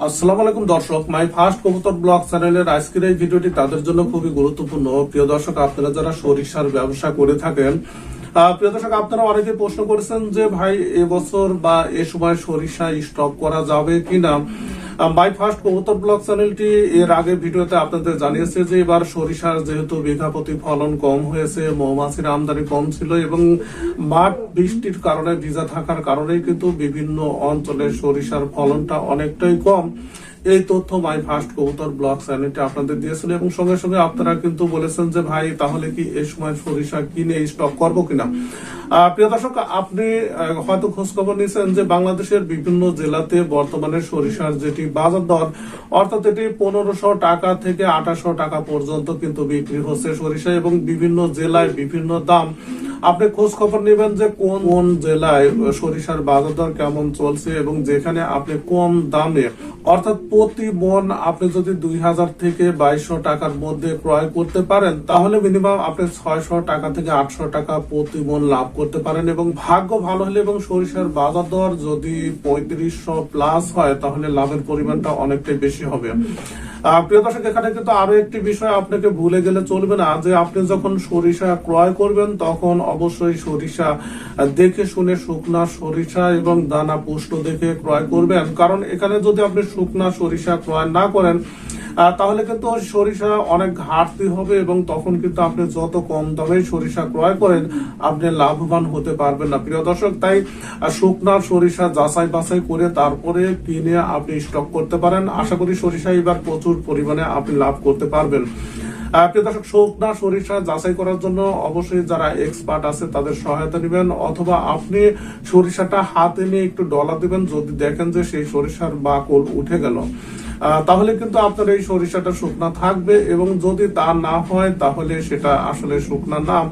আসসালামু আলাইকুম দর্শক, মাই ফার্স্ট কবুতর ব্লগ চ্যানেলের আজকের এই ভিডিওটি তাদের জন্য খুবই গুরুত্বপূর্ণ। প্রিয় দর্শক, আপনারা যারা সরিষার ব্যবসা করে থাকেন প্রিয় দর্শক, আপনারা অনেকে প্রশ্ন করেছেন যে, ভাই, এবছর বা এ সময় সরিষা স্টক করা যাবে কিনা? মাই ফার্স্ট ব্লগ চ্যানেলটি এর আগে ভিডিওতে আপনাদের জানিয়েছে যে এবার সরিষার যেহেতু বিঘা প্রতি ফলন কম হয়েছে, মৌমাছির আমদানি কম ছিল এবং মাঠ বৃষ্টির কারণে ভিজা থাকার কারণে কিন্তু বিভিন্ন অঞ্চলে সরিষার ফলনটা অনেকটাই কম। এই তথ্য মাই ফার্স্ট কবুতর ব্লগ চ্যানেলটি আপনাদের দিয়েছিল এবং সঙ্গে সঙ্গে আপনারা কিন্তু বলেছেন যে, ভাই, তাহলে কি এই সময় সরিষা কিনে স্টক করব কিনা? প্রিয় দর্শক, আপনি হয়তো খোঁজ খবর নিয়েছেন যে বাংলাদেশের বিভিন্ন জেলাতে বর্তমানে সরিষার যেটি বাজার দর, অর্থাৎ এটি পনেরোশো টাকা থেকে আঠাশশো টাকা পর্যন্ত কিন্তু বিক্রি হচ্ছে সরিষা এবং বিভিন্ন জেলায় বিভিন্ন দাম আপনি খোঁজ খবর নেবেন যে কোন কোন জেলায় সরিষার বাজার দর কেমন চলছে এবং যেখানে আপনি কম দামে, অর্থাৎ প্রতি মন আপনি যদি দুই হাজার থেকে বাইশশো টাকার মধ্যে ক্রয় করতে পারেন, তাহলে মিনিমাম আপনি ছয়শো টাকা থেকে আটশো টাকা প্রতি মন লাভ করতে পারেন এবং ভাগ্য ভালো হলে এবং সরিষার বাজার দর যদি পঁয়ত্রিশশো প্লাস হয়, তাহলে লাভের পরিমাণটা অনেকটাই বেশি হবে। প্রিয় দর্শক, এখানে কিন্তু আরও একটি বিষয় আপনাকে ভুলে গেলে চলবে না। যে আপনি যখন সরিষা ক্রয় করবেন, তখন অবশ্যই সরিষা দেখে শুনে শুকনা সরিষা এবং দানা পুষ্ট দেখে ক্রয় করবেন। কারণ এখানে যদি আপনি শুকনা সরিষা ক্রয় না করেন তাহলে কিন্তু সরিষা অনেক ঘাটতি হবে এবং তখন কিন্তু আপনি যত কম দামে সরিষা ক্রয় করেন, আপনি লাভবান হতে পারবেন না। প্রিয় দর্শক, তাই শুকনা সরিষা যাচাই বাছাই করে তারপরে কিনে আপনি স্টক করতে পারেন। আশা করি সরিষা এবার প্রচুর পরিমাণে আপনি লাভ করতে পারবেন। প্রিয় দর্শক, শুকনা সরিষা যাচাই করার জন্য অবশ্যই যারা এক্সপার্ট আছে তাদের সহায়তা নেবেন, অথবা আপনি সরিষাটা হাতে নিয়ে একটু ডলা দিবেন। যদি দেখেন যে সেই সরিষার বাকল উঠে গেল। তাহলে কিন্তু আপনার এই সরিষাটা শুকনা থাকবে এবং যদি তা না হয়, তাহলে সেটা আসলে শুকনা নাম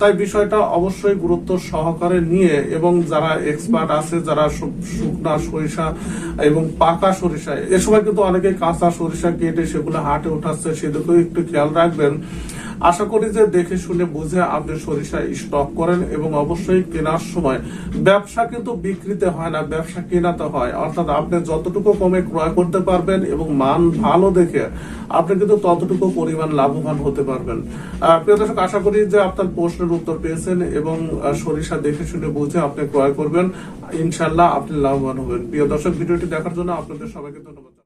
তাই বিষয়টা অবশ্যই গুরুত্ব সহকারে নিয়ে এবং যারা এক্সপার্ট আছে, যারা শুকনা সরিষা এবং পাকা সরিষা, এ সময় কিন্তু অনেকে কাঁচা সরিষা কেটে সেগুলো হাটে উঠাচ্ছে, সেদিকেও একটু খেয়াল রাখবেন। আশা করি যে দেখে শুনে বুঝে আপনি সরিষা স্টক করেন এবং অবশ্যই কেনার সময় ব্যবসা কিন্তু বিক্রিতে হয় না, ব্যবসা কেনাতে হয়। অর্থাৎ আপনি যতটুকু কমে ক্রয় করতে পারবেন এবং মান ভালো দেখে আপনি কিন্তু ততটুকু পরিমাণ লাভবান হতে পারবেন। প্রিয় দর্শক, আশা করি যে আপনার প্রশ্নের উত্তর পেয়েছেন এবং সরিষা দেখে শুনে বুঝে আপনি ক্রয় করবেন। ইনশাল্লাহ আপনি লাভবান হবেন। প্রিয় দর্শক, ভিডিওটি দেখার জন্য আপনাদের সবাইকে ধন্যবাদ।